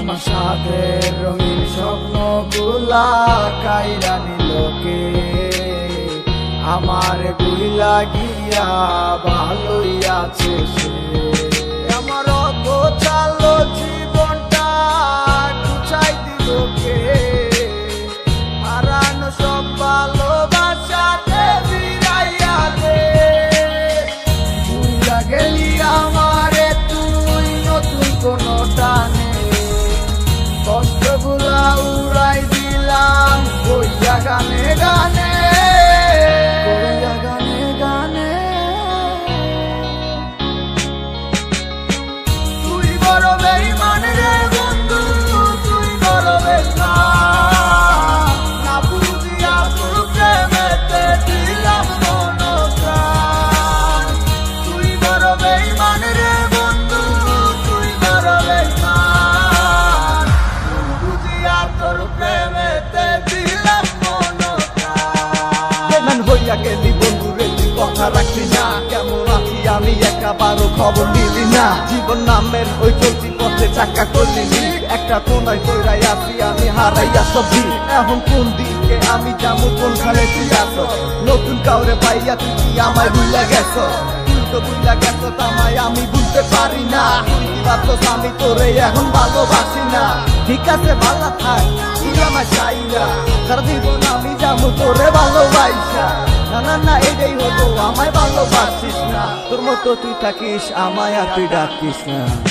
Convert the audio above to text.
আমার সাথে রঙিন স্বপ্নগুলা কাইরা নিলকে আমারগুলা গিয়া ভালোই আছে সে। আমার গোচালো জীবনটা গুছাই দিল কে? হারানো সব ভালোবাসাতে ফিরাইয়া দে ভুইলা গেলি আমারে তুই, নতুন কোন টানে কষ্টগুলা উড়াই দিলাম গানে খবর নিলি না। জীবন নামের ওই চলতি পথে চাকা করলি একটা কোনায় কইরাই আছি, আমি হারাইয়া সবজি। এখন কোন দিকে আমি যাব কোনখানে তুই আস নতুন কাউরে পাইয়া তুই আমায় ভুলে গেছ? তুই তো ভুলে গেছ তামায় আমি বুঝতে পারি না। ভাবছস আমি তোরে এখন ভালোবাসি না। ঠিক আছে, ভালো থাক, তুই আমার চাই না। সারা জীবন আমি যাব তোরে ভালোবাসা না এটাই হতো আমায় ভালোবাসিস না। তোর মতো তুই থাকিস, আমায় আর তুই ডাকিস না।